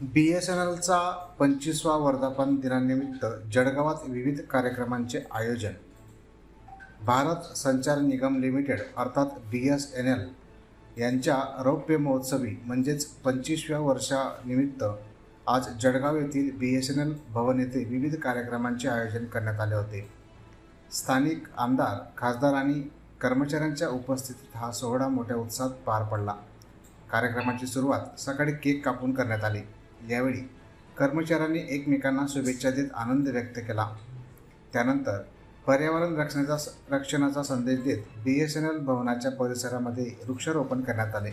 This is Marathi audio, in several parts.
बी एस एन एलचा पंचवीसवा वर्धापन दिनानिमित्त जळगावात विविध कार्यक्रमांचे आयोजन. भारत संचार निगम लिमिटेड अर्थात बी एस एन एल यांच्या रौप्य महोत्सवी म्हणजेच पंचवीसव्या वर्षानिमित्त आज जळगाव येथील B S N L Bhavan येथे विविध कार्यक्रमांचे आयोजन करण्यात आले होते. स्थानिक आमदार खासदार आणि कर्मचाऱ्यांच्या उपस्थितीत हा सोहळा मोठ्या उत्साहात पार पडला. कार्यक्रमाची सुरुवात सकाळी केक कापून करण्यात आली. यावेळी कर्मचाऱ्यांनी एकमेकांना शुभेच्छा देत आनंद व्यक्त केला. त्यानंतर पर्यावरण रक्षणाचा रक्षणाचा संदेश देत बी एस एन एल भवनाच्या परिसरामध्ये वृक्षारोपण करण्यात आले.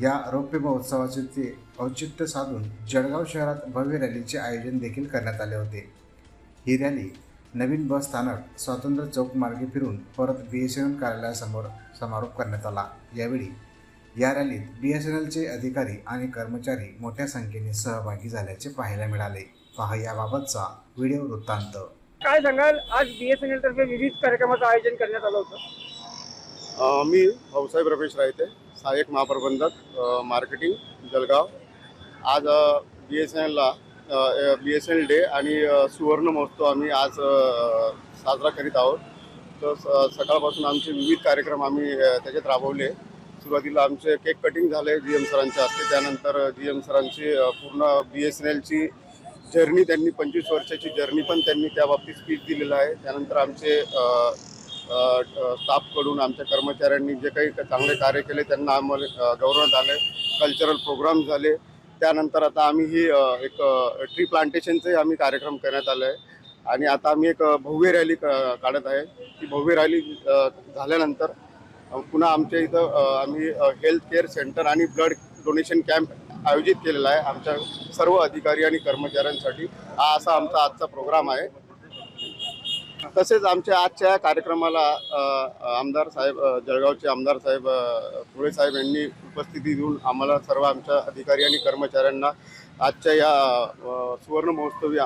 या रौप्य महोत्सवाचे ते औचित्य साधून जळगाव शहरात भव्य रॅलीचे आयोजन देखील करण्यात आले होते. ही रॅली नवीन बस स्थानक स्वातंत्र्य चौक मार्गे फिरून परत बी एस एन एल कार्यालयासमोर समारोप करण्यात आला. यावेळी या रॅलीत बी एस एन एलचे अधिकारी आणि कर्मचारी मोठ्या संख्येने सहभागी झाल्याचे पाहायला मिळाले. पहा याबाबतचा व्हिडिओ वृत्तांत. काय सांगाल? आज बीएसएनएल तर्फे विविध कार्यक्रमाचं आयोजन करण्यात आलं होतं. अ, मी भाऊसाहेब रमेश रायते सहाय्यक महाप्रबंधक मार्केटिंग जळगाव आज B S N एलला B S N L day आणि सुवर्ण महोत्सव आम्ही आज साजरा करीत आहोत. तर स- सकाळपासून आमचे विविध कार्यक्रम आम्ही त्याच्यात राबवले. सुरुवातीला आमचे केक कटिंग झाले जी एम सरांच्या हस्ते. त्यानंतर जी एम सरांची पूर्ण बी एस एन एलची जर्नी त्यांनी पंचवीस वर्षाची जर्नी पण त्यांनी त्या बाबतीत स्पीच दिलेलं आहे. त्यानंतर आमचे स्टाफकडून आमच्या कर्मचाऱ्यांनी जे काही चांगले कार्य केले त्यांना आम्हाला गौरवण्यात आले कल्चरल प्रोग्राम झाले. त्यानंतर आता आम्ही ही एक ट्री प्लांटेशनचे आम्ही कार्यक्रम करण्यात आला आहे आणि आता आम्ही एक भव्य रॅली क- काढत आहे. ती भव्य रॅली झाल्यानंतर पुन्हा आमच्या इथं आम्ही हेल्थ केअर सेंटर आणि ब्लड डोनेशन कॅम्प आयोजित केलेला आहे. आमच्या सर्व अधिकारी आणि कर्मचाऱ्यांसाठी हा असा आमचा आजचा प्रोग्राम आहे. तसेच आमच्या आजच्या या कार्यक्रमाला आमदार साहेब जळगावचे आमदार साहेब अ, पुळे साहेब यांनी उपस्थिती देऊन आम्हाला सर्व आमच्या अधिकारी आणि कर्मचाऱ्यांना आजच्या या सुवर्ण महोत्सवी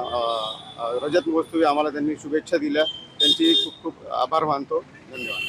रजत महोत्सवी आम्हाला त्यांनी शुभेच्छा दिल्या. त्यांची खूप खूप आभार मानतो. धन्यवाद.